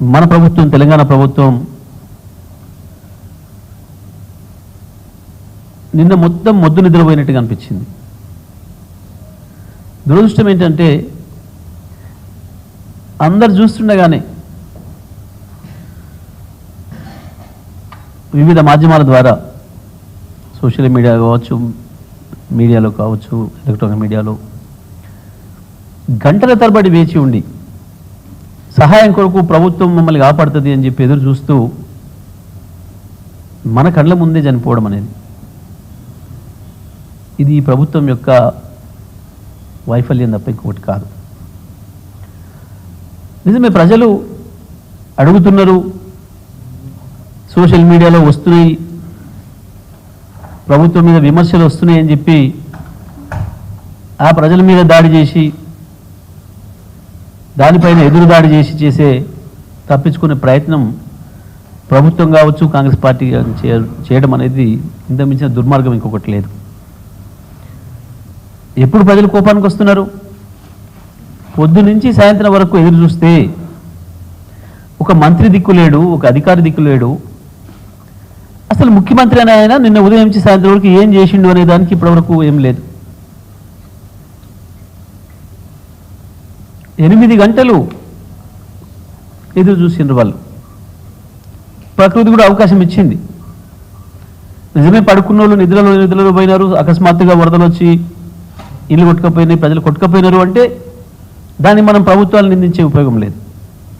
మన ప్రభుత్వం తెలంగాణ ప్రభుత్వం నిన్న మొత్తం మొద్దు నిద్రపోయినట్టుగా అనిపించింది. దురదృష్టం ఏంటంటే అందరు చూస్తుండగానే వివిధ మాధ్యమాల ద్వారా సోషల్ మీడియా కావచ్చు మీడియాలో కావచ్చు ఎలక్ట్రానిక్ మీడియాలో గంటల తరబడి వేచి ఉండి సహాయం కొరకు ప్రభుత్వం మమ్మల్ని కాపాడుతుంది అని చెప్పి ఎదురు చూస్తూ మన కళ్ళ ముందే చనిపోవడం అనేది. ఇది ఈ ప్రభుత్వం యొక్క వైఫల్యం తప్ప ఇంకొకటి కాదు. నిజమే ప్రజలు అడుగుతున్నారు సోషల్ మీడియాలో వస్తున్నాయి ప్రభుత్వం మీద విమర్శలు వస్తున్నాయి అని చెప్పి ఆ ప్రజల మీద దాడి చేసి దానిపైన ఎదురు దాడి చేసి చేసే తప్పించుకునే ప్రయత్నం ప్రభుత్వం కావచ్చు కాంగ్రెస్ పార్టీ చేయడం అనేది ఇంతమించిన దుర్మార్గం ఇంకొకటి లేదు. ఎప్పుడు ప్రజలు కోపానికి వస్తున్నారు? పొద్దు నుంచి సాయంత్రం వరకు ఎదురు చూస్తే ఒక మంత్రి దిక్కు లేడు ఒక అధికారి దిక్కు లేడు. అసలు ముఖ్యమంత్రి అయిన ఆయన నిన్న ఉదయం నుంచి సాయంత్రం వరకు ఏం చేసిండు అనే దానికి ఇప్పటివరకు ఏం లేదు. ఎనిమిది గంటలు ఎదురు చూసిండ్రు వాళ్ళు. ప్రకృతి కూడా అవకాశం ఇచ్చింది. నిజమే పడుకున్న వాళ్ళు నిద్రలో నిద్రలో పోయినారు అకస్మాత్తుగా వరదలు వచ్చి ఇల్లు కొట్టుకపోయినాయి ప్రజలు కొట్టుకపోయినారు అంటే దాన్ని మనం ప్రభుత్వాలు నిందించే ఉపయోగం లేదు.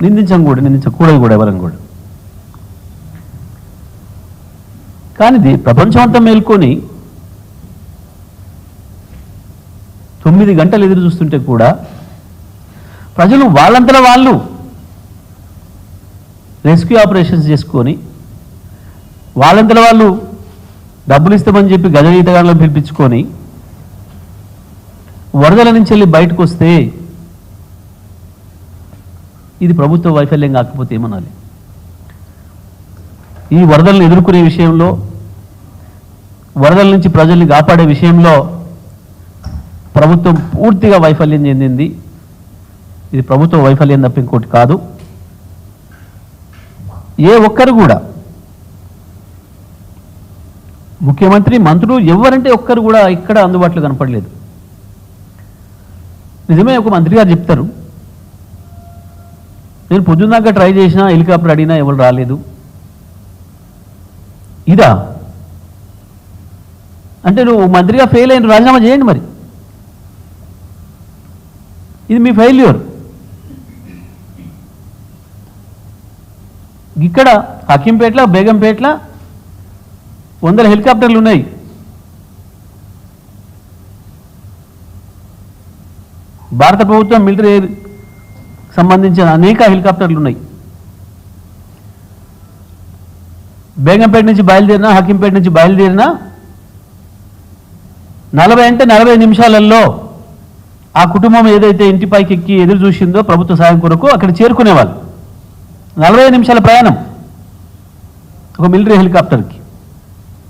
నిందించం కూడా నిందించకూడదు కూడా ఎవరం కూడా. కానీ ఇది ప్రపంచం అంతా మేల్కొని తొమ్మిది గంటలు ఎదురు చూస్తుంటే కూడా ప్రజలు వాళ్ళంతలో వాళ్ళు. రెస్క్యూ ఆపరేషన్స్ చేసుకొని వాళ్ళంతలో వాళ్ళు డబ్బులు ఇస్తామని చెప్పి గజనీతగాళ్ళని పిలిపించుకొని వరదల నుంచి వెళ్ళి బయటకు వస్తే ఇది ప్రభుత్వ వైఫల్యం కాకపోతే ఏమనాలి? ఈ వరదలను ఎదుర్కొనే విషయంలో వరదల నుంచి ప్రజల్ని కాపాడే విషయంలో ప్రభుత్వం పూర్తిగా వైఫల్యం చెందింది. ఇది ప్రభుత్వ వైఫల్యం తప్ప ఇంకోటి కాదు. ఏ ఒక్కరు కూడా ముఖ్యమంత్రి మంత్రులు ఎవరంటే ఒక్కరు కూడా ఇక్కడ అందుబాటులో కనపడలేదు. నిజమే ఒక మంత్రి గారు చెప్తారు నేను పొద్దున్నాక ట్రై చేసినా హెలికాప్టర్ అడిగినా ఎవరు రాలేదు. ఇదా? అంటే నువ్వు మంత్రిగా ఫెయిల్ అయిన రాజీనామా చేయండి మరి. ఇది మీ ఫెయిల్యూర్. ఇక్కడ హకీంపేట్ల బేగంపేట్ల వందల హెలికాప్టర్లు ఉన్నాయి. భారత ప్రభుత్వం మిలిటరీ ఎయిర్ సంబంధించిన అనేక హెలికాప్టర్లు ఉన్నాయి. బేగంపేట నుంచి బయలుదేరినా హకీంపేట నుంచి బయలుదేరినా నలభై అంటే నలభై నిమిషాలలో ఆ కుటుంబం ఏదైతే ఇంటిపైకి ఎక్కి ఎదురు చూసిందో ప్రభుత్వ సాయం కొరకు అక్కడ చేరుకునేవాళ్ళు. నలభై నిమిషాల ప్రయాణం ఒక మిలిటరీ హెలికాప్టర్కి.